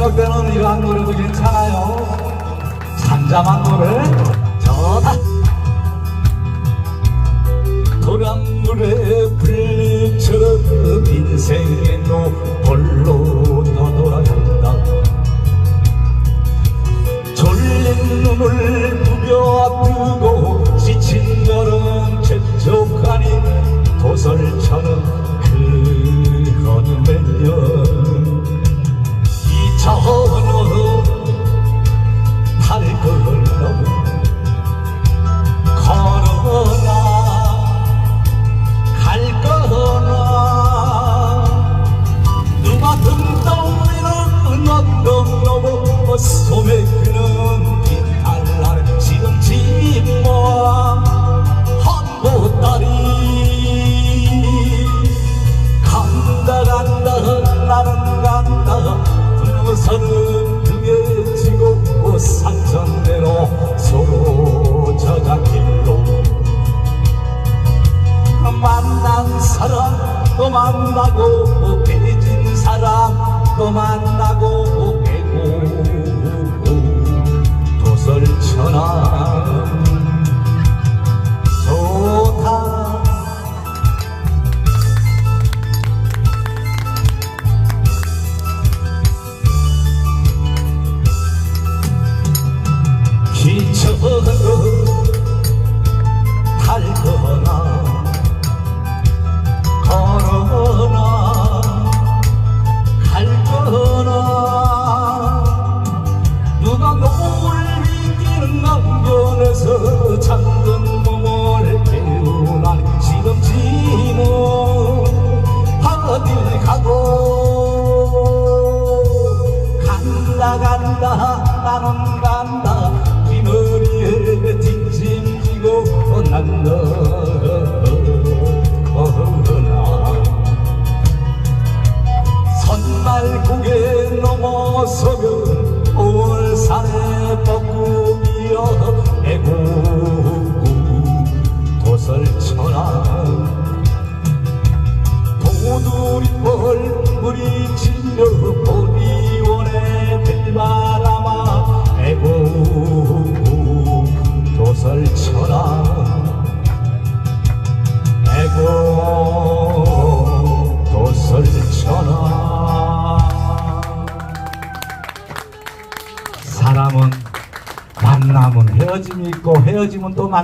저녁 때는 이러한 노래도 괜찮아요. 잠잠한 노래. 저다. 노란물에 불처럼 인생의 노벌로 너돌아간다. 졸린 눈을 부벼 아프고 지친 걸음 재촉하니 도설처럼 그건 멜려 Oh.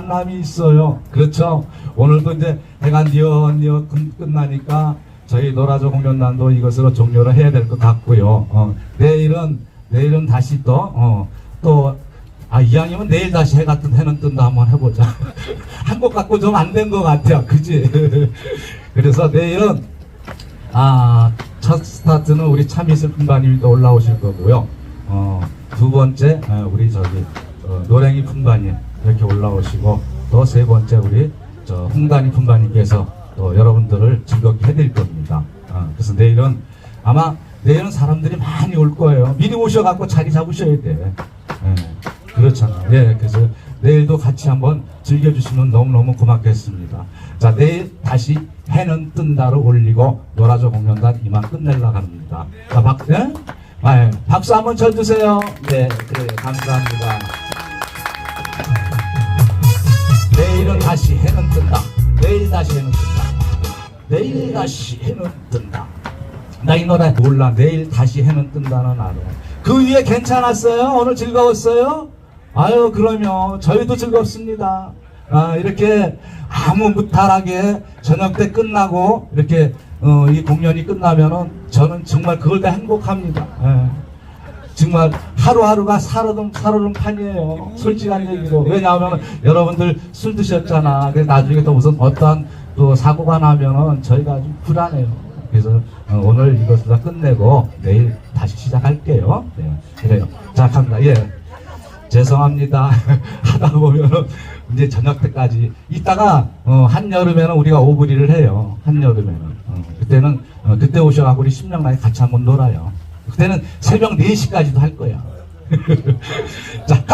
만남이 있어요. 그렇죠? 오늘도 이제 해가 뉘어뉘어 끝- 끝나니까 저희 노라조 공연단도 이것으로 종료를 해야 될 것 같고요. 어, 내일은 내일은 다시 또 어, 또 아, 이왕이면 내일 다시 해가 뜬 해는 뜬다 한번 해보자. 한것 같고 좀 안 된 것 같아요. 그지? 그래서 내일은 아, 첫 스타트는 우리 참이슬 또 올라오실 거고요. 어, 두 번째, 어, 우리 저기, 어, 노랭이 품바님 이렇게 올라오시고, 또 세 번째, 우리 저 홍단이 품바님께서 또 여러분들을 즐겁게 해드릴 겁니다. 어, 그래서 내일은 아마 내일은 사람들이 많이 올 거예요. 미리 오셔갖고 자리 잡으셔야 돼. 예, 그렇잖아요. 예, 그래서 내일도 같이 한번 즐겨주시면 너무너무 고맙겠습니다. 자, 내일 다시 해는 뜬다로 올리고 노라조 공연단 이만 끝내려고 합니다. 자, 박, 예? 아, 예. 박수 한번 쳐주세요. 네, 그래, 감사합니다. 내일은 다시 해는 뜬다. 내일 다시 해는 뜬다. 내일 다시 해는 뜬다. 나 이 노래 몰라. 내일 다시 해는 뜬다는 알아. 그 위에 괜찮았어요? 오늘 즐거웠어요? 아유, 그러면 저희도 즐겁습니다. 아, 이렇게 아무 무탈하게 저녁 때 끝나고 이렇게 어, 이 공연이 끝나면은 저는 정말 그걸 다 행복합니다. 예. 정말 하루하루가 살아름 살아름 판이에요. 솔직한 얘기로. 왜냐하면 여러분들 술 드셨잖아. 그래서 나중에 또 무슨 어떠한 또 사고가 나면은 저희가 아주 불안해요. 그래서 어, 오늘 이것을 다 끝내고 내일 다시 시작할게요. 네, 그래요. 자, 갑니다. 예. 죄송합니다. 하다 보면은 이제 저녁 때까지 이따가 어, 한 여름에는 우리가 오브리를 해요. 한 여름에는 어, 그때는 어, 그때 오셔가지고 우리 심령나에 같이 한번 놀아요. 그때는 새벽 4시까지도 할 거야. 呵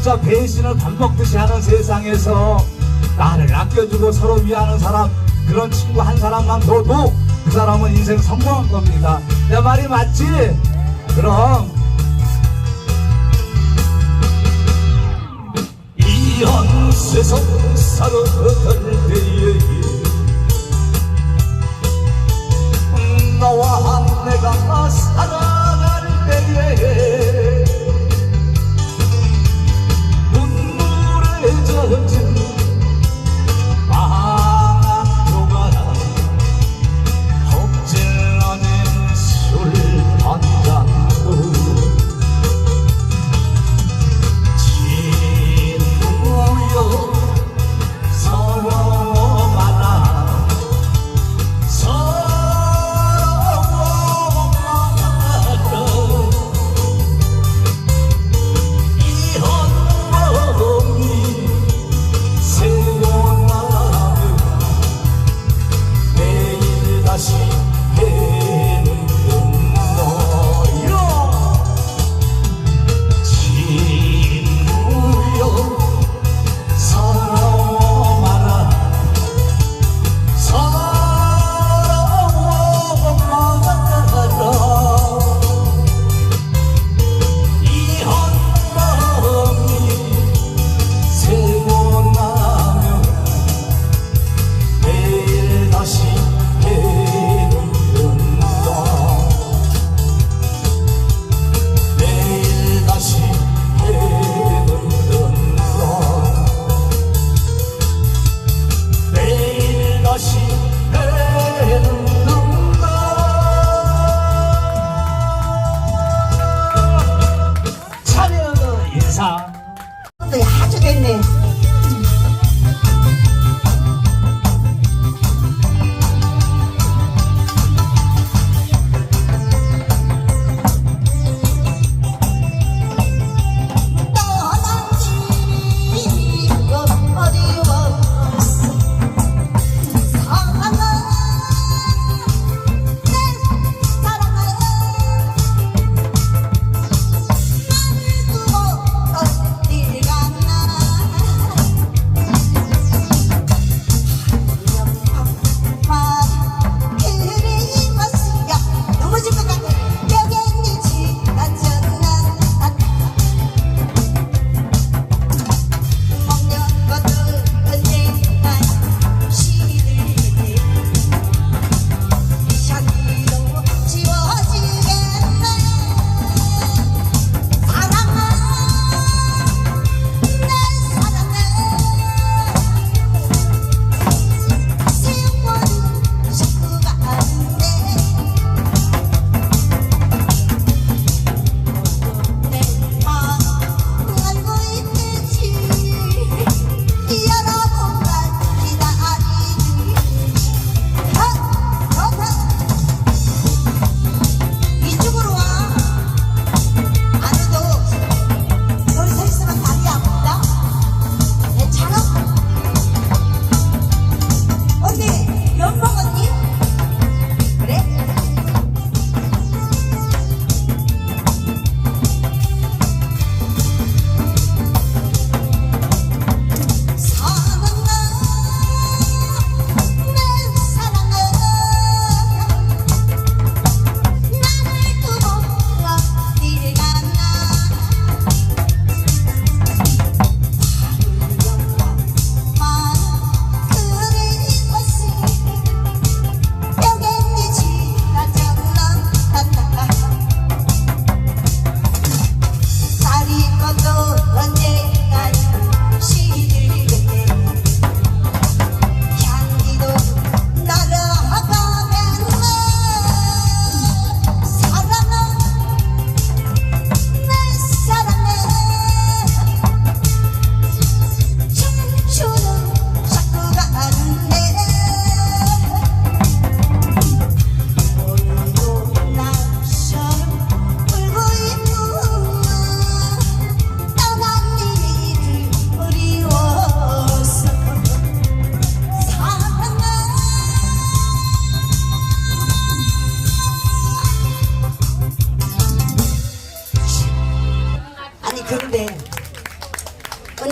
진짜 배신을 밥 먹듯이 하는 세상에서 나를 아껴주고 서로 위하는 사람 그런 친구 한 사람만 둬도 그 사람은 인생 성공한 겁니다. 내 말이 맞지? 그럼 이현 세상 살아갈 때에 너와 내가 살아갈 때에 눈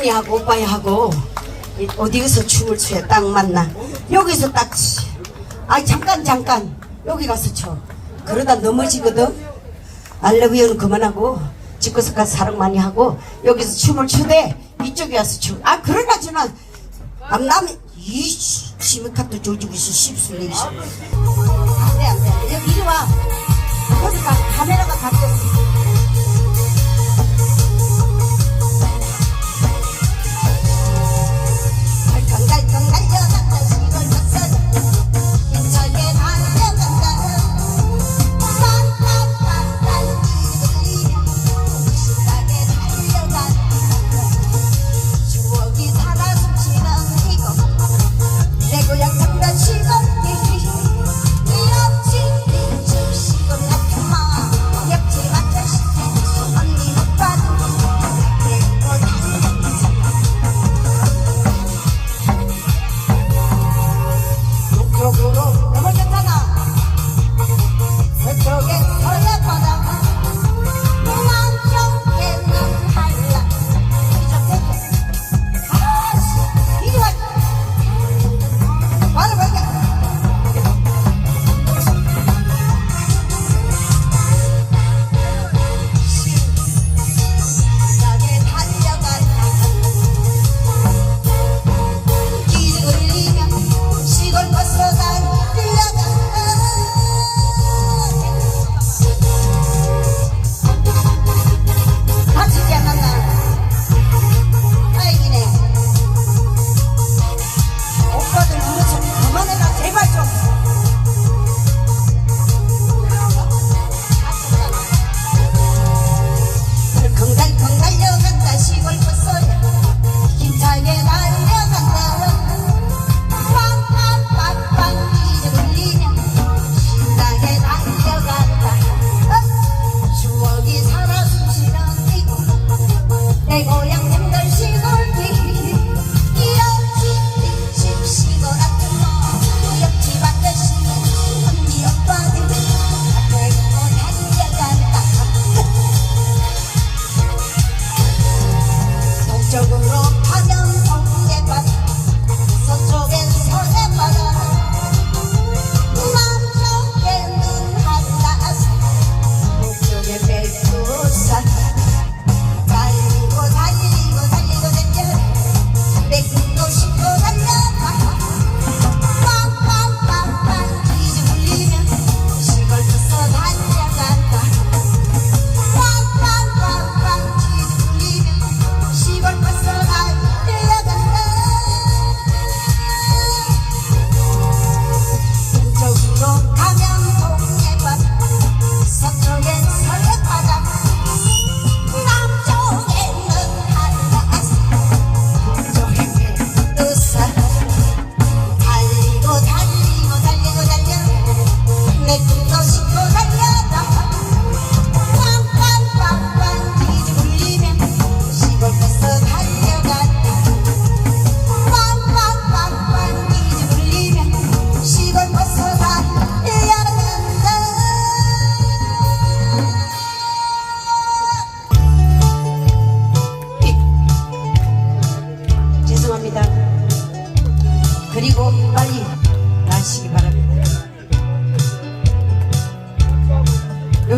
할머니하고 오빠하고. 어디서 춤을 추에 딱 만나? 여기서 딱 아 잠깐 잠깐. 여기 가서 춰 그러다 넘어지거든. 알레비언 그만하고 집에서 가서 사랑 많이 하고 여기서 춤을 추대. 이쪽에 와서 춤아 그러나 저는 남남이 이 시민카트 조지고 있어. 십술레이션 안돼 안돼. 여기 이리 와. 거기 가? 카메라가 바뀌었어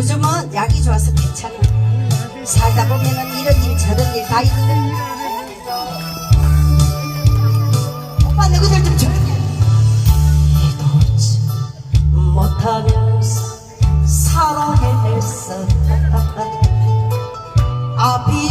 요즘은 약이 좋아서 괜찮아. 살다 보면은 이런 일 저런 일 다 있는데. 오빠 누구들 좀 조용히 해 못하면서 사랑했었다 앞이